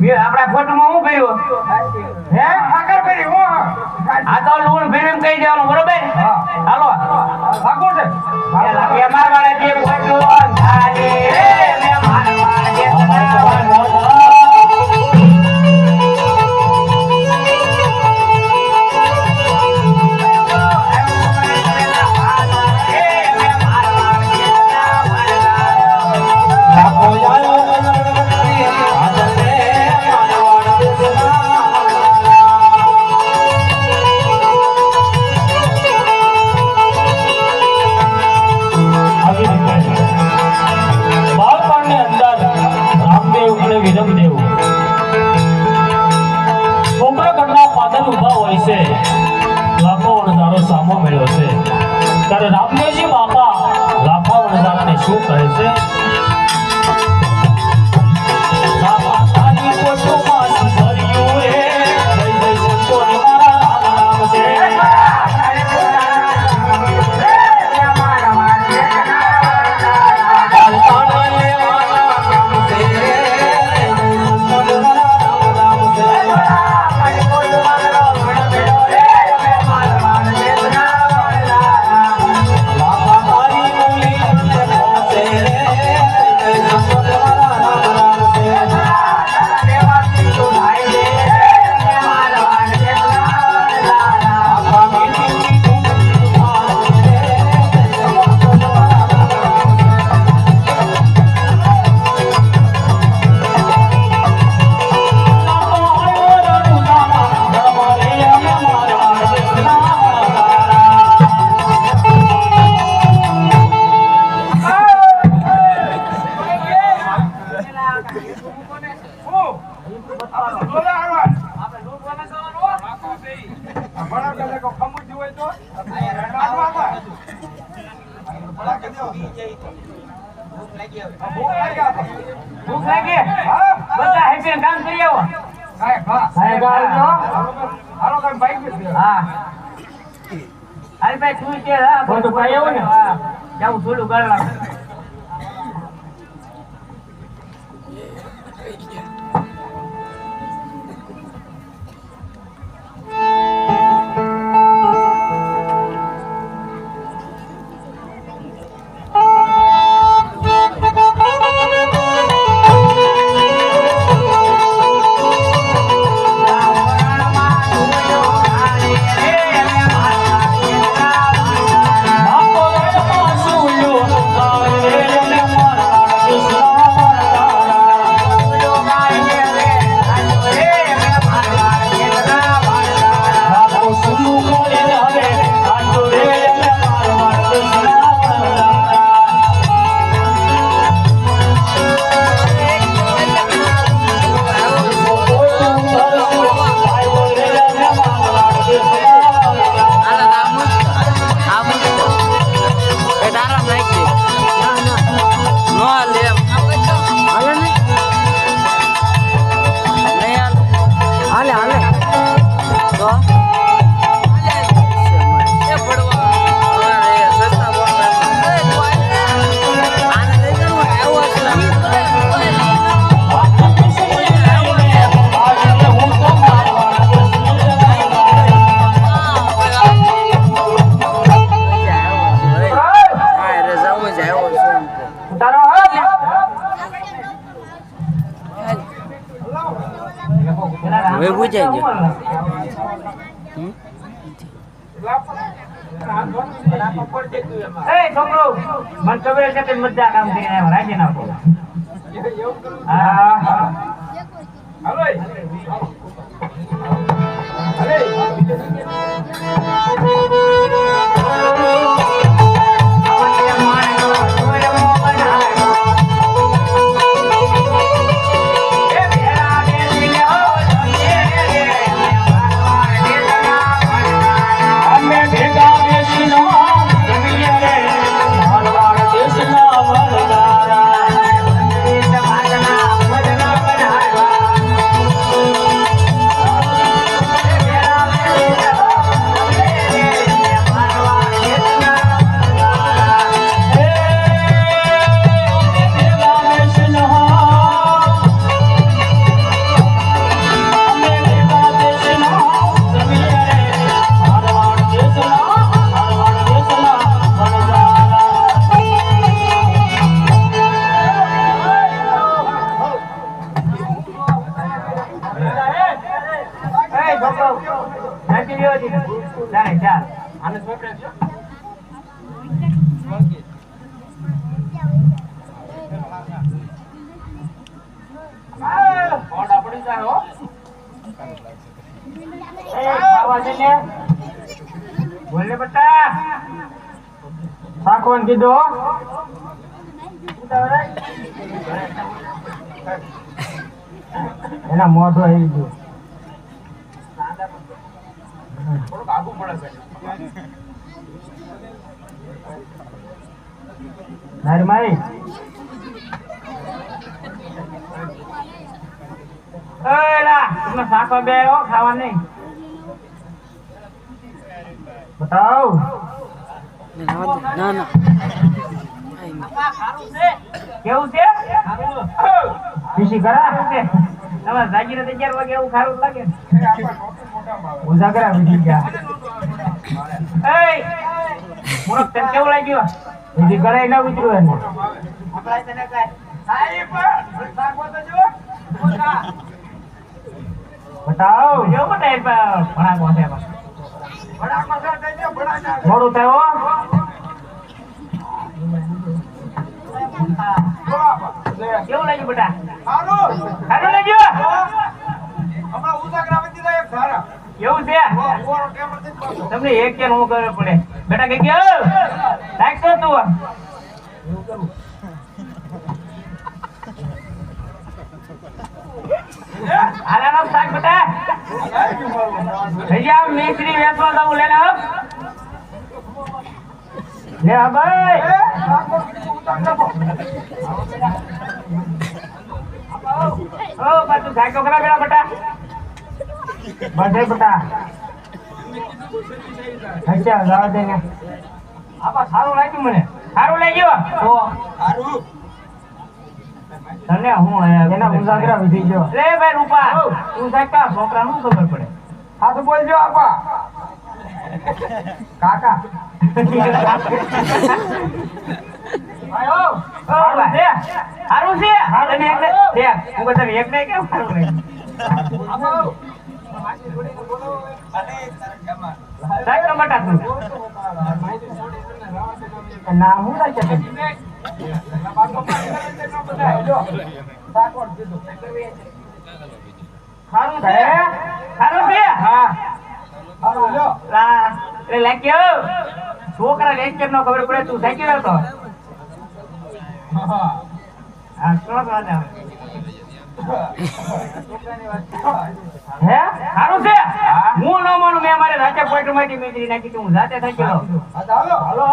મેં આપણા ખોટુંમાં શું કર્યું? હે? હા છે મારી માઈ એલા તમે સાખો બે હો ખાવા નહીં બતાવ ના ના કેવું છે ખુશી કરા તમારે જાગીરે તો અગિયાર વાગે એવું ખારું લાગે. ઉજાગરા ગયા કેવું. બતાવ જો બતાય ભણા કોસે ભડાકા સર થઈ ગયો, ભડાકા. મોડું થાય. કેવું લાગ્યું બેટા સારું. સારું લાગ્યું એવું છે. તમને એક કે હું કરવું પડે. બેટા કઈ ગયો રાખશો તું. આલાનો શાક બેટા. લાઈ ગયું મારું. થઈ મિસ્ત્રી વેચવા દઉં લેને લે, હા, ભાઈ. ઓ, પાછું સાયકો કરા બેટા. બધે. બેટા અચ્છા જવા દે ને. આપા સારું લાગ્યું મને. સારું લાગ્યું? તો સારું. તને હું એના ઉજાગરા વિધી ગયો લે ભાઈ રૂપા. તું સાચા છોકરા નું ખબર પડે? હા તો બોલજો આપા. કાકા. આયો. સારું છે? સારું છે? તને એક હું બધાને એક ને કેમ સારું લાગ્યું? નામ હું રાખે છે સારું છે હા લા એટલે લાગ્યો છોકરા લેક્ચર નો ખબર પડે તું સાચી હતો હા શું વાત? હે? સારું છે? હું ન માનું, મેં મારે રાતે પોઈન્ટમાંથી મેજરી નાખી તું હું જાતે થઈ ગયો. હાલો હાલો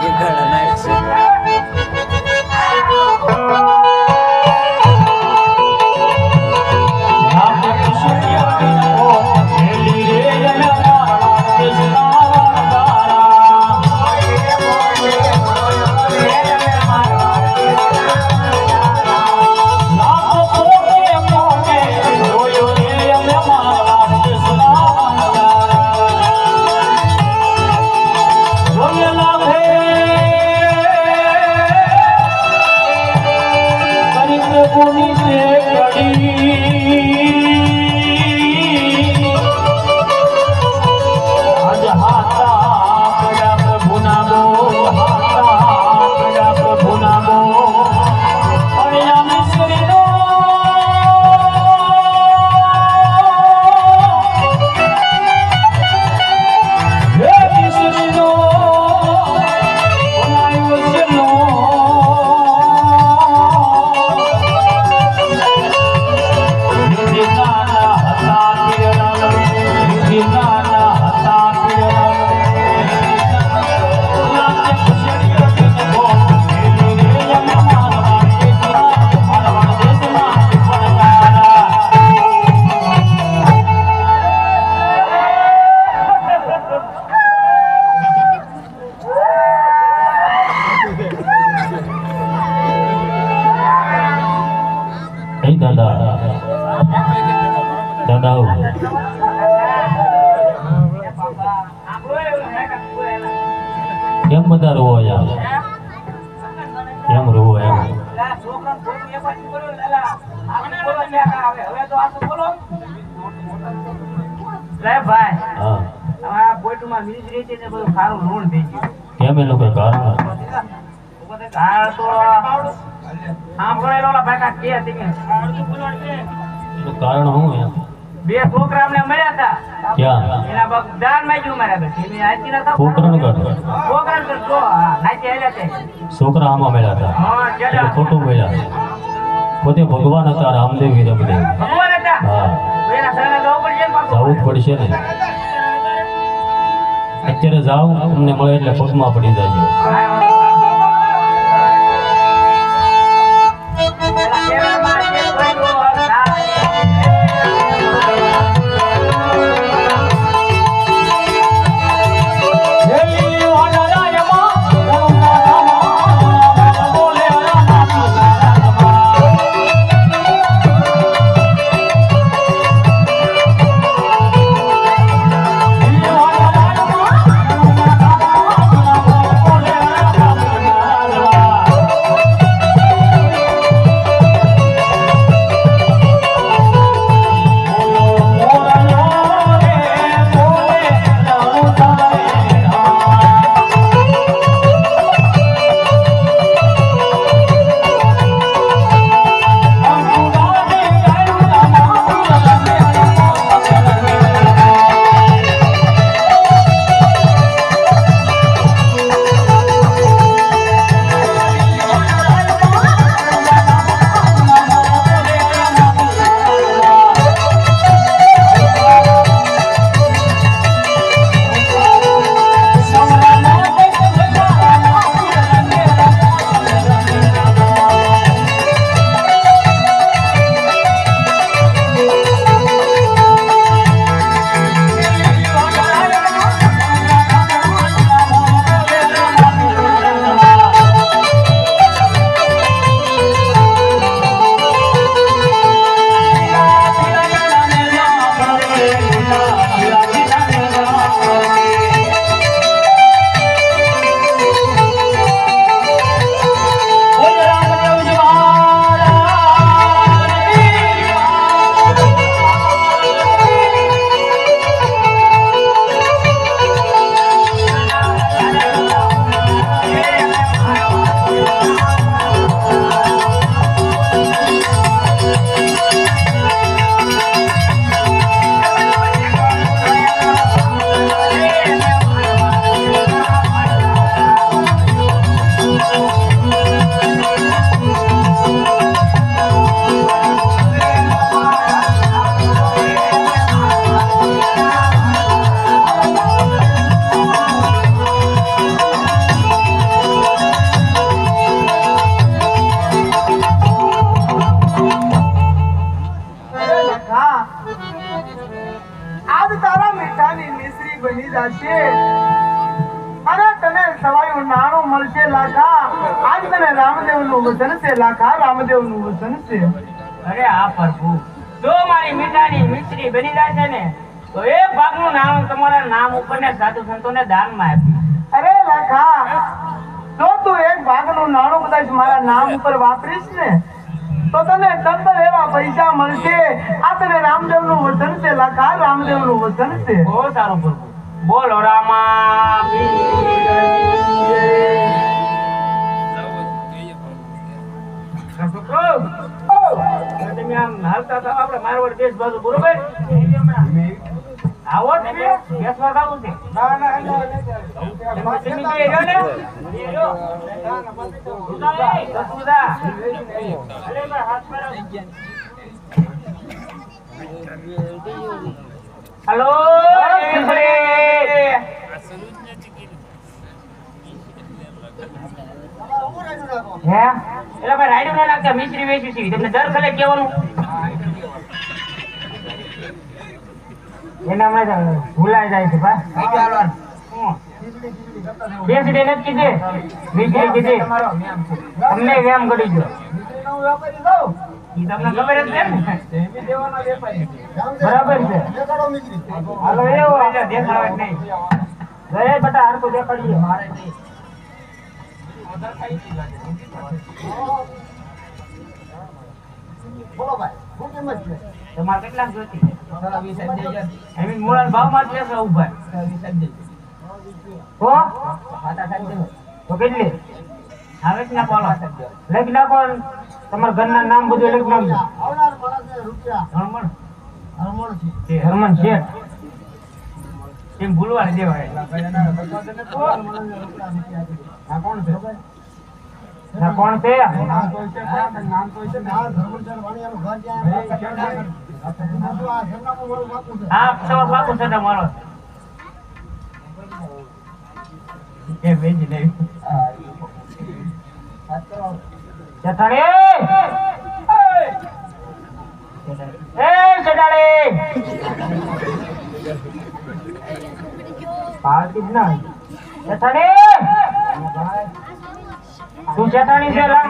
જે ગાડા નાખ છે. છોકરા આમાં મેળા હતા. ખોટું મેળા પોતે ભગવાન હતા રામદેવ શરણે જવું જ પડશે ને. અત્યારે જાઓ તમને મળે એટલે પગમાં પડી જાજો. સંતોને દાનમાં આપી અરે લખા જો તું એક ભાગનું નાણું કદાચ મારા નામ ઉપર વાપરીશ ને તો તને ટબ્બર એવા પૈસા મળશે. આ તને રામદેવનું વચન છે લખા રામદેવનું વચન છે. બહુ સારું પ્રભુ બોલો રામા તમે આમ હાલતા થાવ આપણે મારવાડ દેશ બાજુ બરોબર? આવો છે. ના ના જે હલો હે? એટલે ભાઈ રાયડું ના લાગતા મિશ્રી વેચી છે. તમને દર ખલે કેવાનું એના હમણાં ભૂલાઈ જાય છે ભા બે સીટે નથી કીધી. મિશ્રી કીધી. તમને વેમ કરી દો. તમને ખબર જ છે બરાબર છે. હાલો એવું જ નહીં. ગયે બટા હરખું દેખાડીએ. મારે નહીં તમારે કેટલાક જોતી એમ મૂળાના ભાવમાં જ લેશો ઊભા હો તો કેટલી આવે જ ના બોલો લખી ને. તમારા ઘરના નામ બધું લખી નાખજો હરમણ હરમણ શેઠ એમ ભૂલવા નહીં દેવાય આ કોણ છે કોણ છે હા સવા પાકું છે તમારો. એ વેજી નહીં જઠાણી! એ જઠાણી! પાર્ટી ના. જઠાણી! તું જેઠાણી છે, લા.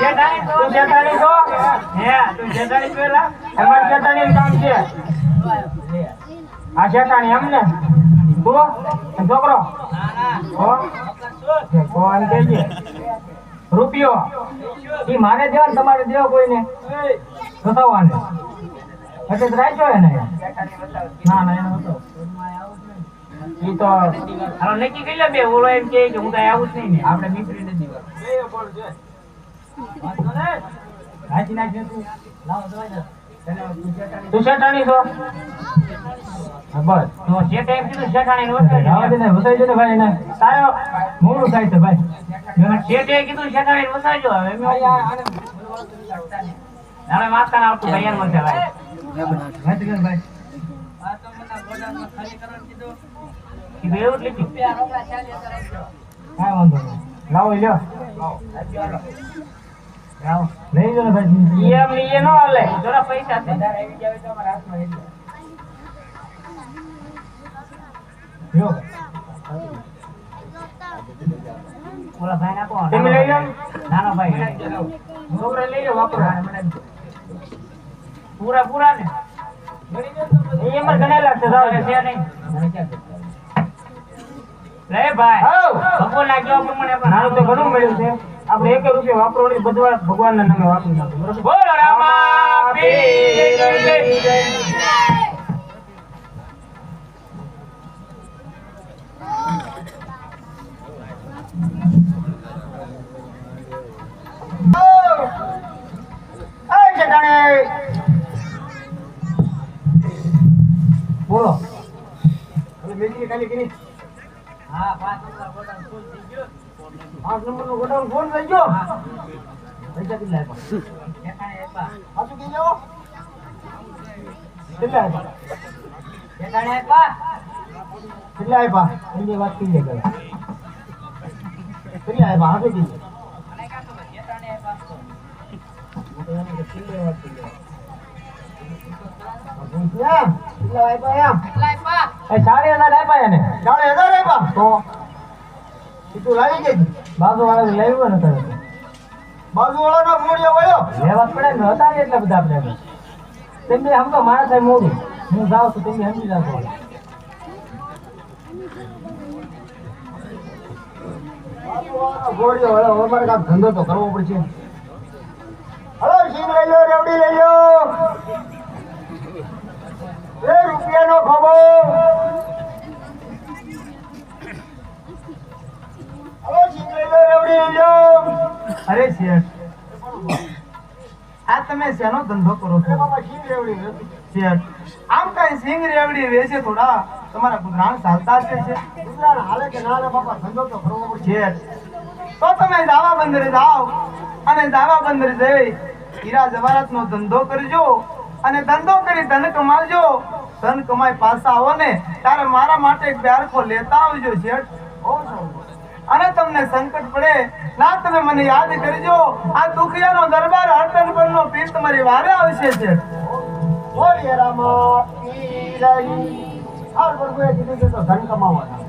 જેઠાણી, તું જેઠાણી છો? હે, તું જેઠાણી છે, લા. અમાર જેઠાણી કામ છે? આ જેઠાણી એમ ને તું છોકરો. હો. કોણ કેજે રૂપિયો. એ મારે દેવા ને તમારે દેવો કોઈને? બતાવવાને એટલે રાખ્યો એને. ના ના, એને બતાવો ઈ તો હાલો નક્કી કરી લે બે ઓલો એમ કે કે હું કઈ આવું જ નહીં ને. આપણે મિત્રી નથી હાચી નાખ તું. લાવો દવાઈ દે. તું શેઠાણી છો? હા, બસ. તો શેઠે એમ કીધું શેઠાણી ને વસાવી દે. દે ને ભાઈ એને. તારો મોડું થાય છે ભાઈ. શેઠે કીધું શેઠાણી ને વસાવજો હવે મેં હવે ના આવતું ભાઈ એમ છે ભાઈ. વાંચી ગયો ભાઈ કીધું. એવું જ લીધું? કાંઈ વાંધો નહીં. લાવો લ્યો. લાવો. લઈ જાઓ ભાઈ એમ ને ઈ હાલે. જરા પૈસા છે. લ્યો. ઓલા ભાઈ ના કોણ તમે લઈ જાઓ નાનો ભાઈ. છોકરા લઈ જાઓ વાપરો. પૂરા પૂરા ને. એ એમાં ગણેલા છે નહીં. લે ભાઈ ભગવાન લાગ્યો પ્રમાણે પણ હાલ તો ઘણું મળ્યું છે. આપણે એક રૂપિયા વાપરો નહીં બધવા ભગવાનના નામે વાપરી નાખો બોલો રામા પીર ખાલી કરી. હા પાંચ નંબર ગોડાઉન ફૂલ થઈ ગયો. પાંચ નંબર નો ગોડાઉન ફૂલ થઈ ગયો? પૈસા કેટલા આપ્યા? સાચું કહેજો કેટલા આપ્યા? કેટલા આપ્યા? એની વાત કહીએ કરે કેટલા આપ્યા? સાચું કીધું સાડી હજાર આપ્યા એને. સાડી હજાર આપ્યા? તો? તું લાવી ગઈ બાજુ વાળા લેવું ને તારે બાજુ વાળાનો મૂળિયો વળ્યો? લેવા પડે ને હતા એટલા બધા આપણે તેમને આમ તો થાય મોડું. હું જાઉં છું તેમને સમજી જાવ ગોળીઓ હવે અમારે ધંધો તો કરવો પડશે હલો સિંગ લઈ લો રેવડી લઈ લો એ લો અરે શેઠ. આ તમે શેનો ધંધો કરો છો? શેઠ આમ કઈ સિંગ રેવડી વેચે થોડા તમારા ગુજરાન ચાલતા છે છે ગુજરાન હાલે કે ના બાપા ધંધો તો કરવો પડશે. તો તમે દાવા બંદરે જાઓ અને દાવા બંદરે જઈ હીરા જવાહરાત નો ધંધો કરજો. અને ધંધો કરી ધન કમાવજો. ધન કમાઈ પાછા આવો ને ત્યારે મારા માટે એક બ્યારખો લેતા આવજો શેઠ. અને તમને સંકટ પડે, ના તમે મને યાદ કરજો, આ દુખિયાનો દરબાર હરતન પરનો પીર તમારી વારે આવશે છે ધન કમાવાના.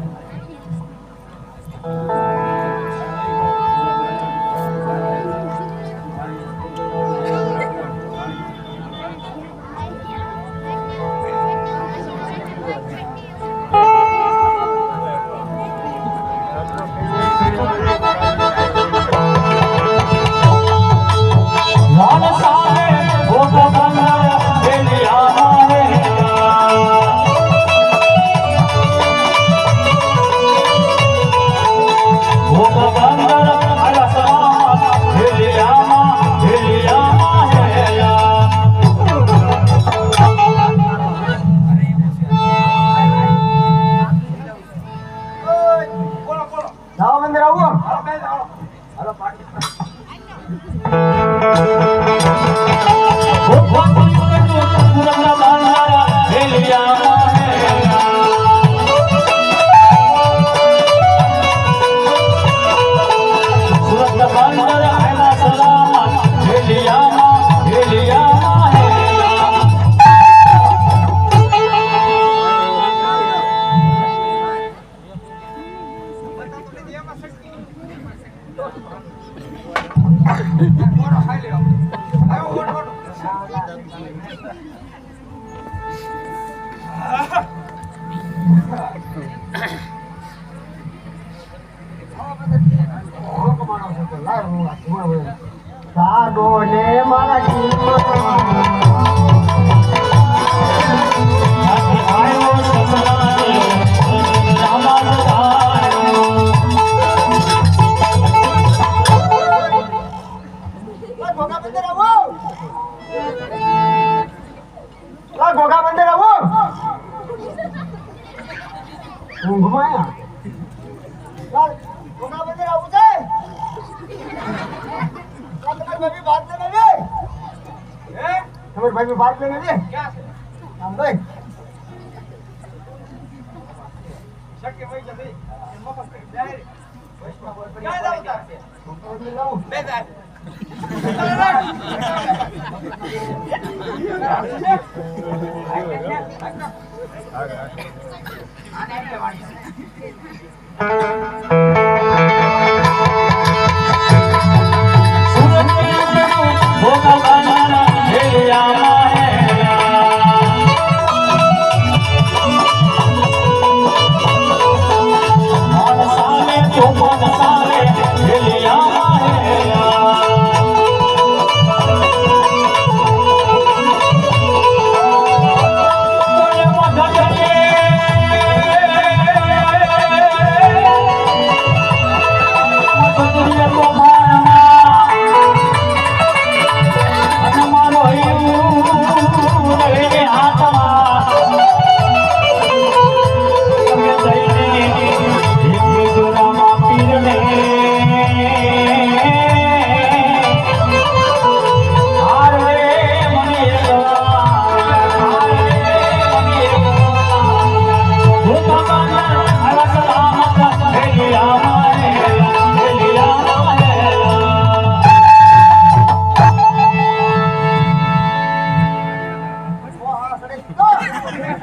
Tá bom, né, Maradinho? લા તમારી ભાભી વાત લેને દે હે? તમારી ભાભી વાત લેને દે ક્યાં છે? આમ ભાઈ શક્ય ભાઈ જલ્દી મફત કરી ડાયરેક્ટ વૈષ્ણવ બોલ ક્યાં જાવ બે જાય રહી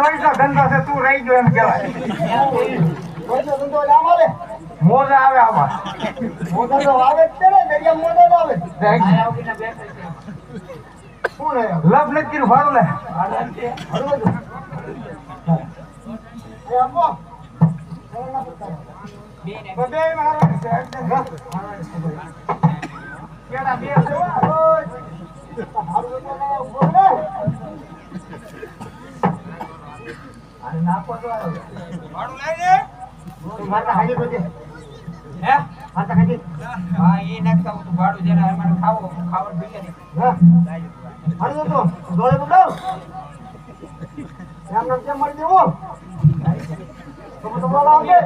આ ધંધો છે તું રહી ગયો એમ કહેવાય. મોજા આવે આમાં. મોજા તો આવે જ છે ને દરિયા મોજા આવે શું લે. લપ નથી કર્યું ભાડું લે. ભાડું ના એ આપો તો લે માતા છે એટલે હે માતા બે હા એ રોજ. ભાડું તો ભાડું રે. અરે નાખો તો આવ્યો. તું માતા હાજી તો દે. માતા હાજી. હા. ભાડું તો. ડોળે પકડો. એમ નામ કેમ મળી દેવો તો તો બોલા આવજે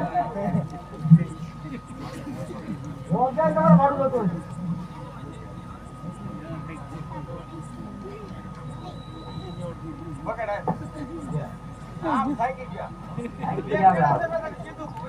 હું ક્યાં તમારે ભાડું હતું આમ થઈ ગયા